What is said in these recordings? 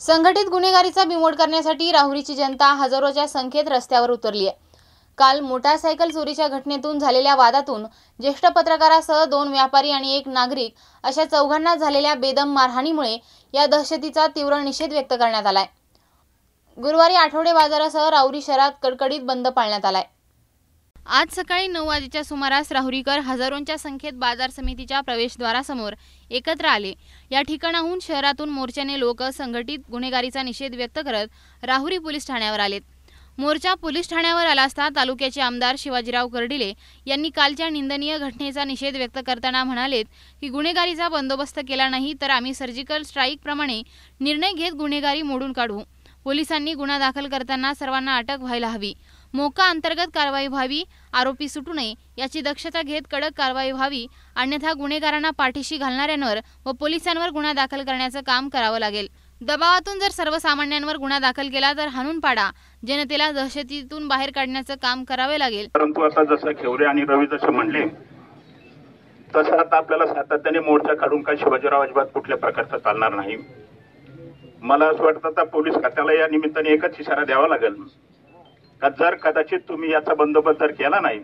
संघटित गुन्हेगारीचा बिमोड करण्यासाठी राहुरीची जनता हजारोच्या संख्येत रस्त्यावर उतरली आहे. काल मोटारसायकल चोरीच्या घटनेतून झालेल्या वादातून ज्येष्ठ पत्रकारासह दोन व्यापारी आणि एक नागरिक अशा चौघांना झालेल्या बेदम मारहाणीमुळे या दहशतीचा तीव्र निषेध व्यक्त करण्यात आलाय. गुरुवारी आठवडे बाजारासह राहुरी शहरात कडकडीत बंद पाळण्यात आलाय. आज सकाळी नऊ वाजेच्या सुमारास राहुरीकर हजारोंच्या संख्येत बाजार समितीच्या प्रवेशद्वारासमोर एकत्र आले. या ठिकाणाहून शहरातून मोर्चाने लोक संघटित गुन्हेगारीचा निषेध व्यक्त करत राहुरी पोलीस ठाण्यावर आलेत. मोर्चा पोलीस ठाण्यावर आला असता तालुक्याचे आमदार शिवाजीराव कर्डिले यांनी कालच्या निंदनीय घटनेचा निषेध व्यक्त करताना म्हणालेत की गुन्हेगारीचा बंदोबस्त केला नाही तर आम्ही सर्जिकल स्ट्राईकप्रमाणे निर्णय घेत गुन्हेगारी मोडून काढू. पोलिसांनी गुन्हा दाखल करताना सर्वांना अटक व्हायला हवी. मोका अंतर्गत कारवाई व्हावी आरोपी सुटू नये याची दक्षता घेत कडक कारवाई व्हावी अन्यथा गुन्हेगारांना पाठीशी घालणाऱ्यांवर व पोलिसांवर गुन्हा दाखल करण्याचं काम करावं लागेल. दबावातून जर सर्वसामान्यांवर गुन्हा दाखल केला तर हाणून पाडा. जनतेला दहशतीतून बाहेर काढण्याचं काम करावे लागेल. परंतु आता जसं खेवरे आणि रवी जसं म्हणले तसं आता आपल्याला सातत्याने मोर्चा काढून काय शिवाजीराव अजिबात कुठल्या प्रकारचा चालणार नाही. मला असं वाटतं आता पोलीस खात्याला या निमित्ताने एकच इशारा द्यावा लागेल. का जर कदाचित तुम्ही याचा बंदोबस्त जर केला नाही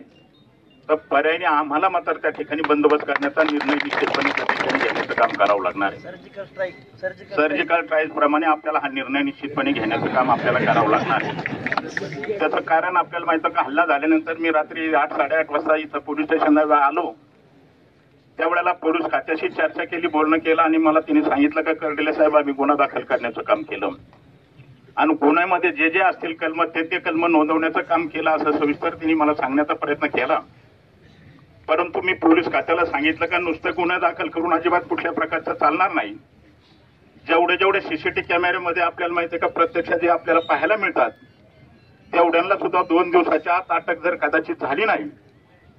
तर पर्यायी आम्हाला मात्र त्या ठिकाणी बंदोबस्त करण्याचा निर्णय निश्चितपणे त्या ठिकाणी घेण्याचं काम करावं लागणार आहे. सर्जिकल स्ट्राईक प्रमाणे आपल्याला हा निर्णय निश्चितपणे घेण्याचं काम आपल्याला करावं लागणार आहे. त्याचं कारण आपल्याला माहितं का? हल्ला झाल्यानंतर मी रात्री आठ साडेआठ वाजता इथं पोलीस स्टेशनला आलो. त्यावेळेला पोलीस खात्याशी चर्चा केली बोलणं केलं आणि मला तिने सांगितलं का कर्डिले साहेब आम्ही गुन्हा दाखल करण्याचं काम केलं. आणि गुन्ह्यामध्ये जे जे असतील कलम ते ते कलम नोंदवण्याचं काम केलं असं सविस्तर तिने मला सांगण्याचा प्रयत्न केला. परंतु मी पोलीस खात्याला सांगितलं का नुसतं गुन्हा दाखल करून अजिबात कुठल्या प्रकारचं चालणार नाही. जेवढे जेवढे सीसीटीव्ही कॅमेऱ्यामध्ये आपल्याला माहिती आहे का प्रत्यक्षात जे आपल्याला पाहायला मिळतात तेवढ्यांना सुद्धा दोन दिवसाच्या आत अटक जर कदाचित झाली नाही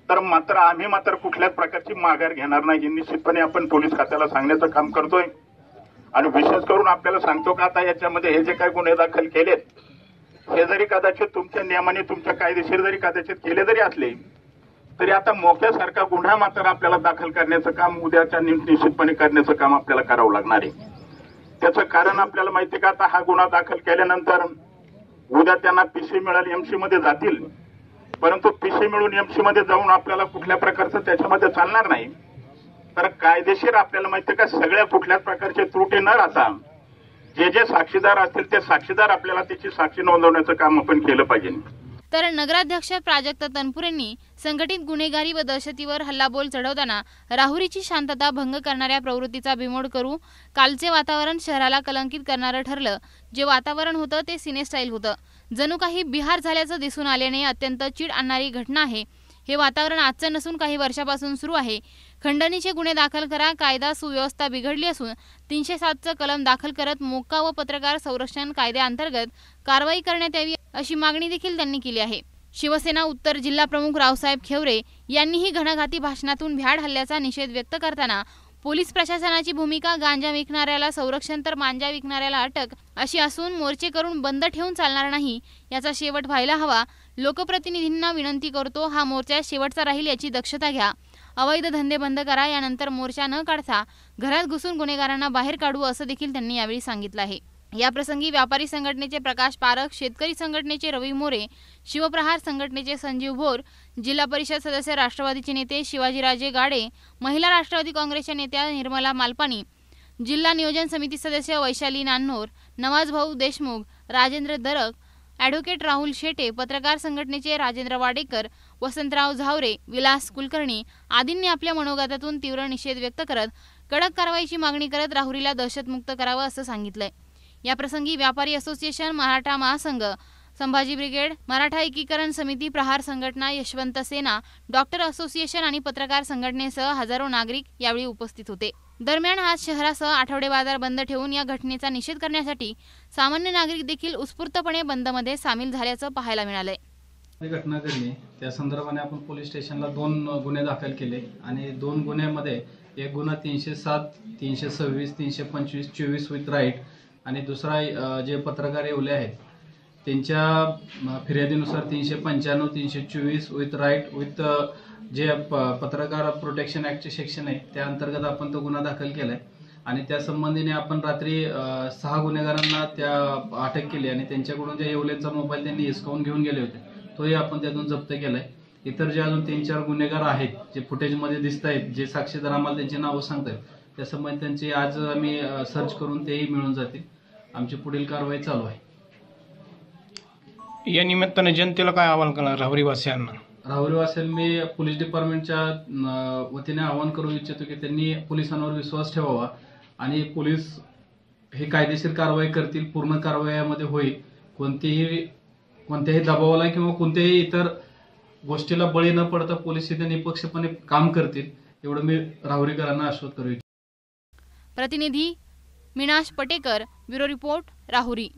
तर मात्र आम्ही मात्र कुठल्याच प्रकारची माघार घेणार नाही. निश्चितपणे आपण पोलीस खात्याला सांगण्याचं काम करतोय. आणि विशेष करून आपल्याला सांगतो का आता याच्यामध्ये हे जे काही गुन्हे दाखल केलेत हे जरी कदाचित तुमच्या नियमाने तुमच्या कायदेशीर जरी कदाचित केले जरी असले तरी आता मोक्यासारखा गुन्हा मात्र आपल्याला दाखल करण्याचं काम उद्याच्या निश्चितपणे करण्याचं काम आपल्याला करावं लागणार आहे. त्याचं कारण आपल्याला माहिती का आता हा गुन्हा दाखल केल्यानंतर उद्या त्यांना पीसी मिळाली एमसी मध्ये जातील. परंतु पीसी मिळून एमसी मध्ये जाऊन आपल्याला कुठल्या प्रकारचं त्याच्यामध्ये चालणार नाही. तर कायदेशीर आपल्याला माहिती का सगळ्या कुठल्याच प्रकारचे त्रुटी न राहता जे जे साक्षीदार असतील ते साक्षीदार आपल्याला त्याची साक्षी नोंदवण्याचं काम आपण केलं पाहिजे. तर नगराध्यक्ष प्राजक्त तनपुरेंनी संघटित गुन्हेगारी व दहशतीवर हल्लाबोल चढवताना राहुरीची शांतता भंग करणाऱ्या प्रवृत्तीचा बिमोड करू कालचे वातावरण शहराला कलंकित करणारं ठरलं जे वातावरण होतं ते सिनेस्टाईल होतं. जणू काही बिहार झाल्याचं दिसून आल्याने अत्यंत चीड आणणारी घटना आहे. हे वातावरण आजचं नसून काही वर्षापासून सुरू आहे. खंडणीचे गुन्हे दाखल करा कायदा सुव्यवस्था बिघडली असून तीनशे सातचं कलम दाखल करत मोक्का व पत्रकार संरक्षण कायद्याअंतर्गत कारवाई करण्यात यावी अशी मागणी देखील त्यांनी केली आहे. शिवसेना उत्तर जिल्हा प्रमुख रावसाहेब खेवरे यांनीही घणाघाती भाषणातून भ्याड हल्ल्याचा निषेध व्यक्त करताना पोलीस प्रशासनाची भूमिका गांजा विकणाऱ्याला संरक्षण तर मांजा विकणाऱ्याला अटक अशी असून मोर्चे करून बंद ठेवून चालणार नाही याचा शेवट व्हायला हवा लोकप्रतिनिधींना विनंती करतो हा मोर्चा शेवटचा राहील याची दक्षता घ्या. अवैध धंदे बंद करा यानंतर मोर्चा न काढता घरात घुसून गुन्हेगारांना बाहेर काढू असं देखील त्यांनी यावेळी सांगितलं आहे. याप्रसंगी व्यापारी संघटनेचे प्रकाश पारख शेतकरी संघटनेचे रवी मोरे शिवप्रहार संघटनेचे संजीव भोर जिल्हा परिषद सदस्य राष्ट्रवादीचे नेते शिवाजीराजे गाडे महिला राष्ट्रवादी काँग्रेसच्या नेत्या निर्मला मालपानी जिल्हा नियोजन समिती सदस्य वैशाली नान्नोर नवाज भाऊ देशमुख राजेंद्र दरक ॲडव्होकेट राहुल शेटे पत्रकार संघटनेचे राजेंद्र वाडेकर वसंतराव झावरे विलास कुलकर्णी आदींनी आपल्या मनोगतातून तीव्र निषेध व्यक्त करत कडक कारवाईची मागणी करत राहुरीला दहशतमुक्त करावं असं सांगितलंय. याप्रसंगी व्यापारी असोसिएशन मराठा महासंघ संभाजी ब्रिगेड मराठा एकीकरण समिती प्रहार संघटना यशवंत सेना डॉक्टर असोसिएशन आणि पत्रकार संघटनेसह हजारो नागरिक यावेळी उपस्थित होते. दरम्यान आज शहरासह आठवडे बाजार बंद ठेवून या घटनेचा निषेध करण्यासाठी सामान्य नागरिक देखील उत्स्फूर्तपणे बंदमध्ये सामील झाल्याचं पाहायला मिळालंय. घटना घडली. त्या संदर्भाने आपण पोलीस स्टेशनला दोन गुन्हे दाखल केले आणि दोन गुन्ह्यामध्ये एक गुन्हा तीनशे सात तीनशे सव्वीस तीनशे पंचवीस चोवीस विथ राईट आणि दुसरा जे पत्रकार येवले आहेत त्यांच्या फिर्यादीनुसार तीनशे पंच्याण्णव तीनशे चोवीस विथ राईट विथ जे प- पत्रकार प्रोटेक्शन ॲक्टचे सेक्शन आहे त्या अंतर्गत आपण तो गुन्हा दाखल केला आहे आणि त्या संबंधीने आपण रात्री सहा गुन्हेगारांना त्या अटक केली आणि त्यांच्याकडून ज्या येवलेचा मोबाईल त्यांनी हिसकावून घेऊन गेले होते तोही आपण त्यातून जप्त केला आहे इतर जे अजून तीन चार गुन्हेगार आहेत जे फुटेजमध्ये दिसत आहेत जे साक्षीदार आम्हाला त्यांची नावं सांगतायत त्यासंबंधी त्यांची आज आम्ही सर्च करून तेही मिळून जातील. आमची पुढील कारवाई चालू आहे. या निमित्ताने जनतेला काय आवाहन करणार राहुरीवासियांना? मी पोलीस डिपार्टमेंटच्या वतीने आवाहन करू इच्छितो की त्यांनी पोलिसांवर विश्वास ठेवावा आणि पोलीस हे कायदेशीर कारवाई करतील पूर्ण कारवाईमध्ये होईल. कोणतीही कोणत्याही दबावाला किंवा कोणत्याही इतर गोष्टीला बळी न पडता पोलीस इथे निपक्षपणे काम करतील एवढं मी राहुरीकरांना आश्वस्त करू इच्छितो. प्रतिनिधी मिनाश पटेकर ब्युरो रिपोर्ट राहुरी.